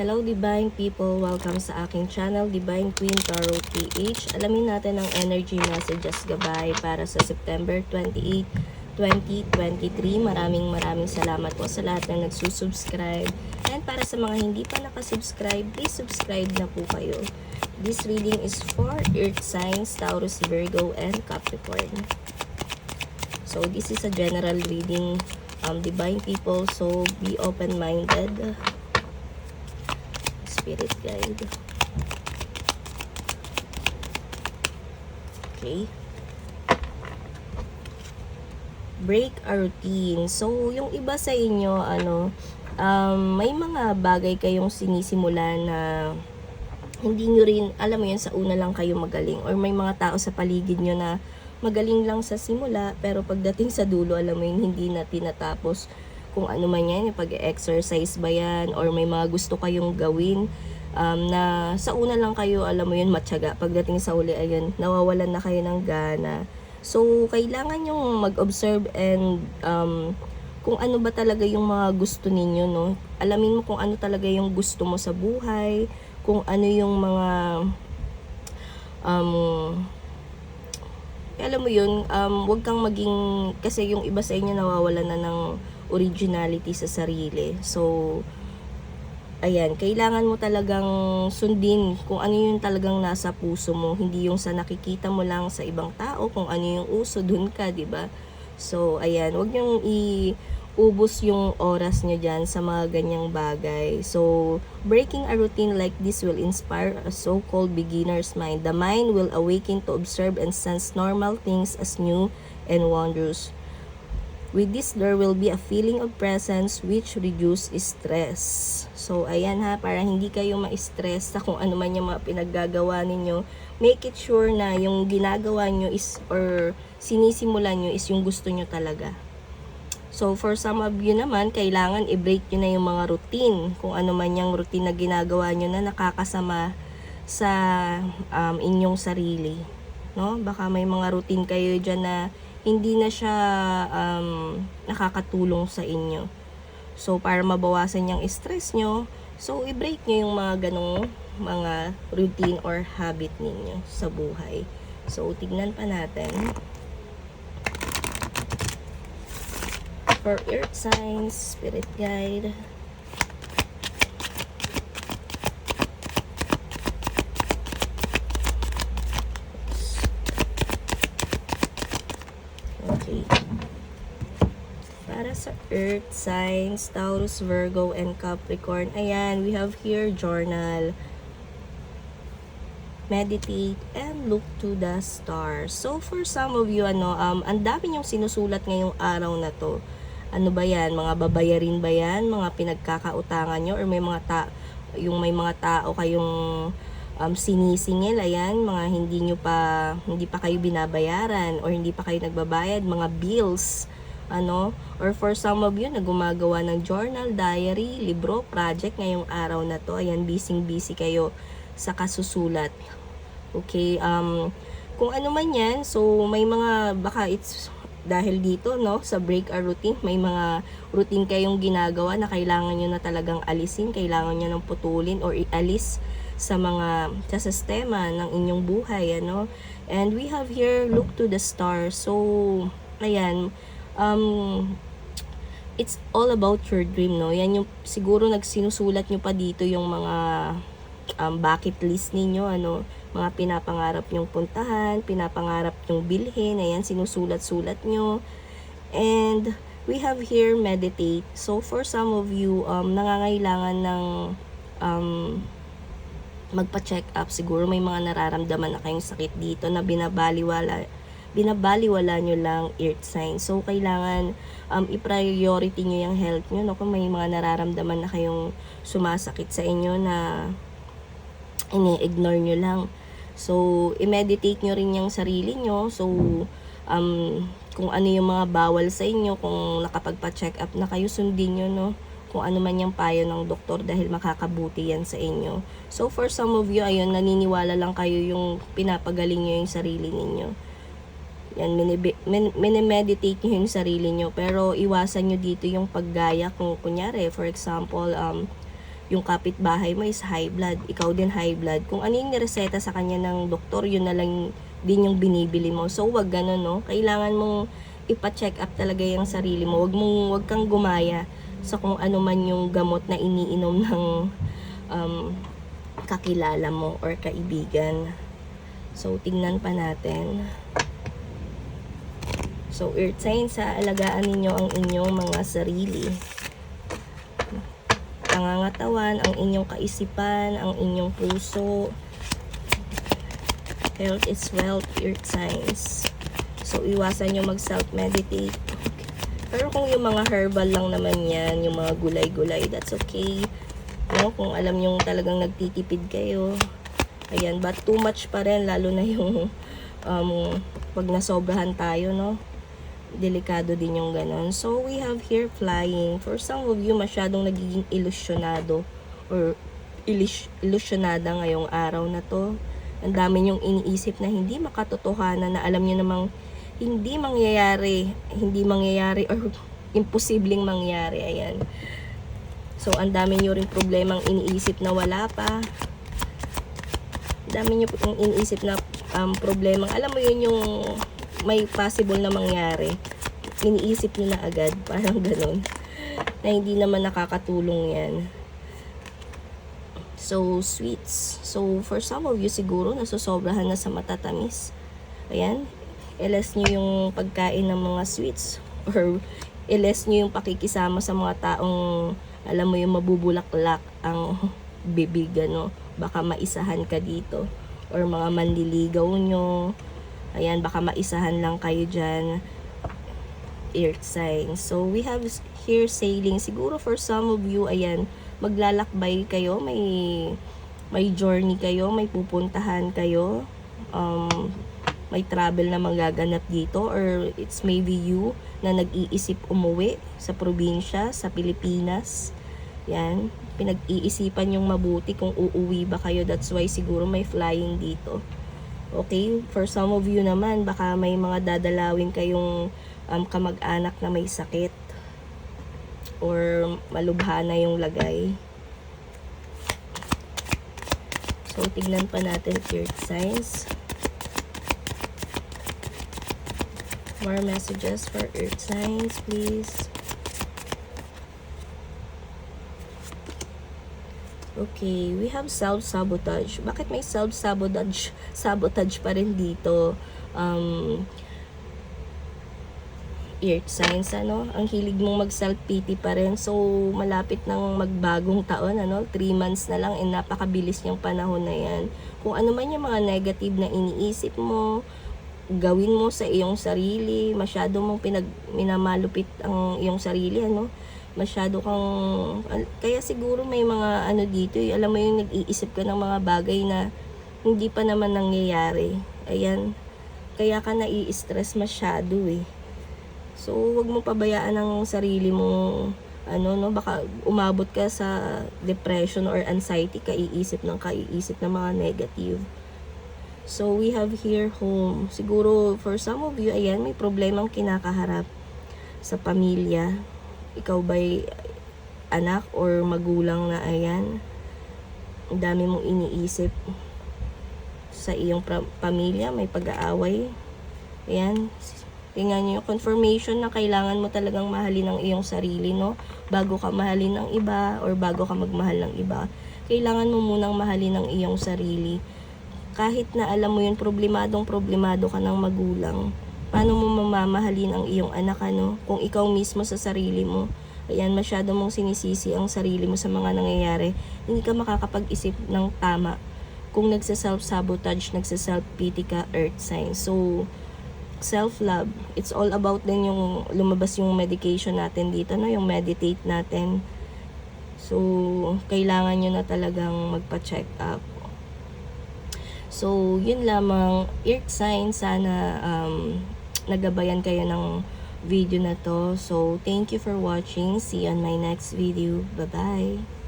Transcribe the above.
Hello Divine People! Welcome sa aking channel, Divine Queen Tarot PH. Alamin natin ang energy messages gabay para sa September 28, 2023. Maraming maraming salamat po sa lahat na nagsusubscribe. And para sa mga hindi pa nakasubscribe, please subscribe na po kayo. This reading is for Earth signs, Taurus, Virgo, and Capricorn. So this is a general reading, um, Divine People. So be open-minded spirit guide. Okay. Break a routine. So, yung iba sa inyo, ano, um, may mga bagay kayong sinisimula na hindi nyo rin, alam mo yan, sa una lang kayo magaling. Or may mga tao sa paligid nyo na magaling lang sa simula, pero pagdating sa dulo, alam mo yun, hindi na tinatapos kung ano man yan, pag-exercise ba yan, or may mga gusto kayong gawin, um, na sa una lang kayo, alam mo yun, matyaga. Pagdating sa uli, ayun, nawawalan na kayo ng gana. So, kailangan yung mag-observe and um, kung ano ba talaga yung mga gusto ninyo, no? Alamin mo kung ano talaga yung gusto mo sa buhay, kung ano yung mga um, alam mo yun, um, wag kang maging, kasi yung iba sa inyo nawawalan na ng originality sa sarili. So, ayan, kailangan mo talagang sundin kung ano yung talagang nasa puso mo. Hindi yung sa nakikita mo lang sa ibang tao, kung ano yung uso, dun ka, di ba? So, ayan, wag niyong i-ubos yung oras niyo dyan sa mga ganyang bagay. So, breaking a routine like this will inspire a so-called beginner's mind. The mind will awaken to observe and sense normal things as new and wondrous. With this, there will be a feeling of presence which reduce stress. So, ayan ha, para hindi kayo ma-stress sa kung ano man yung mga pinaggagawa ninyo, make it sure na yung ginagawa nyo is, or sinisimulan nyo is yung gusto nyo talaga. So, for some of you naman, kailangan i-break nyo na yung mga routine. Kung ano man yung routine na ginagawa nyo na nakakasama sa um, inyong sarili. No? Baka may mga routine kayo dyan na hindi na siya um, nakakatulong sa inyo. So, para mabawasan yung stress nyo, so, i-break nyo yung mga ganong mga routine or habit ninyo sa buhay. So, tignan pa natin. For earth signs, spirit guide. Okay. Para sa earth signs, Taurus, Virgo, and Capricorn. Ayan, we have here journal. Meditate and look to the stars. So, for some of you, ano, um, ang dami yung sinusulat ngayong araw na to. Ano ba yan? Mga babayarin ba yan? Mga pinagkakautangan nyo? Or may mga ta yung may mga tao kayong um, sinisingil, ayan, mga hindi nyo pa, hindi pa kayo binabayaran or hindi pa kayo nagbabayad, mga bills, ano, or for some of you na gumagawa ng journal, diary, libro, project ngayong araw na to, ayan, busy-busy kayo sa kasusulat. Okay, um, kung ano man yan, so may mga, baka it's dahil dito, no, sa break a routine, may mga routine kayong ginagawa na kailangan nyo na talagang alisin, kailangan nyo nang putulin or ialis sa mga sa sistema ng inyong buhay, ano. And we have here, look to the stars. So, ayan, um, it's all about your dream, no? Yan yung siguro nagsinusulat nyo pa dito yung mga um, bucket list ninyo, ano, mga pinapangarap nyong puntahan, pinapangarap nyong bilhin, ayan, sinusulat-sulat nyo. And we have here meditate. So, for some of you, um, nangangailangan ng um, magpa-check up. Siguro may mga nararamdaman na kayong sakit dito na binabaliwala binabaliwala nyo lang earth sign. So, kailangan um, i-priority nyo yung health nyo. No? Kung may mga nararamdaman na kayong sumasakit sa inyo na ini-ignore nyo lang. So, i-meditate nyo rin yung sarili nyo. So, um, kung ano yung mga bawal sa inyo, kung nakapagpa-check up na kayo, sundin nyo, no? Kung ano man yung payo ng doktor dahil makakabuti yan sa inyo. So, for some of you, ayun, naniniwala lang kayo yung pinapagaling nyo yung sarili ninyo. Yan, minimeditate nyo yung sarili nyo. Pero, iwasan nyo dito yung paggaya. Kung, kunyari, for example, um, yung kapitbahay mo is high blood, ikaw din high blood. Kung ano yung nireseta sa kanya ng doktor, yun na lang din yung binibili mo. So, wag ganun, no? Kailangan mong ipa-check up talaga yung sarili mo. Wag mong, wag kang gumaya sa kung ano man yung gamot na iniinom ng um, kakilala mo or kaibigan. So, tingnan pa natin. So, earth signs, sa alagaan ninyo ang inyong mga sarili. Pangangatawan, ang inyong kaisipan, ang inyong puso. Health is wealth, earth signs. So, iwasan nyo mag-self-meditate. Pero kung yung mga herbal lang naman yan, yung mga gulay-gulay, that's okay. No? Kung alam nyo talagang nagtitipid kayo. Ayan, but too much pa rin, lalo na yung um, pag nasobrahan tayo, no? Delikado din yung ganon. So, we have here flying. For some of you, masyadong nagiging ilusyonado or ilis- ilusyonada ngayong araw na to. Ang dami nyong iniisip na hindi makatotohanan na alam nyo namang hindi mangyayari, hindi mangyayari or imposibleng mangyari. Ayan. So, ang dami nyo rin problemang iniisip na wala pa. Ang dami pong iniisip na um, problemang, alam mo yun yung may possible na mangyari. Iniisip nyo na agad, parang ganun. Na hindi naman nakakatulong yan. So, sweets. So, for some of you siguro, nasusobrahan na sa matatamis. Ayan. Iles nyo yung pagkain ng mga sweets. Or, iles nyo yung pakikisama sa mga taong, alam mo yung mabubulaklak ang bibig, ano. Baka maisahan ka dito. Or mga manliligaw nyo. Ayan, baka maisahan lang kayo dyan. Earth sign. So, we have here sailing. Siguro for some of you, ayan, maglalakbay kayo, may may journey kayo, may pupuntahan kayo, um, may travel na magaganap dito or it's maybe you na nag-iisip umuwi sa probinsya, sa Pilipinas. Yan, pinag-iisipan yung mabuti kung uuwi ba kayo. That's why siguro may flying dito. Okay, for some of you naman, baka may mga dadalawin kayong um, kamag-anak na may sakit or malubha na yung lagay. So, tignan pa natin earth signs. More messages for earth signs, please. Okay, we have self-sabotage. Bakit may self-sabotage sabotage pa rin dito? Um, earth signs, ano? Ang hilig mong mag-self-pity pa rin. So, malapit nang magbagong taon, ano? 3 months na lang, and napakabilis niyang panahon na yan. Kung ano man yung mga negative na iniisip mo, gawin mo sa iyong sarili, masyado mong pinag, minamalupit ang iyong sarili, ano? Masyado kang, kaya siguro may mga ano dito, eh, alam mo yung nag-iisip ka ng mga bagay na hindi pa naman nangyayari. Ayan, kaya ka nai-stress masyado eh. So, wag mo pabayaan ang sarili mo ano no baka umabot ka sa depression or anxiety kaiisip ng kaiisip ng mga negative. So, we have here home. Siguro, for some of you, ayan, may problemang kinakaharap sa pamilya. Ikaw ba'y anak or magulang na ayan? Ang dami mong iniisip sa iyong pamilya, may pag-aaway. Ayan, Tingnan niyo yung confirmation na kailangan mo talagang mahalin ang iyong sarili, no? Bago ka mahalin ng iba or bago ka magmahal ng iba. Kailangan mo munang mahalin ang iyong sarili. Kahit na alam mo yun, problemadong problemado ka ng magulang. Paano mo mamamahalin ang iyong anak, ano? Kung ikaw mismo sa sarili mo, ayan, masyado mong sinisisi ang sarili mo sa mga nangyayari, hindi ka makakapag-isip ng tama kung nagsa-self-sabotage, nagsa-self-pity ka, earth sign. So, self-love. It's all about din yung lumabas yung medication natin dito, no? Yung meditate natin. So, kailangan nyo na talagang magpa-check up. So, yun lamang. Earth sign, sana um, nagabayan kayo ng video na to. So, thank you for watching. See you on my next video. Bye-bye.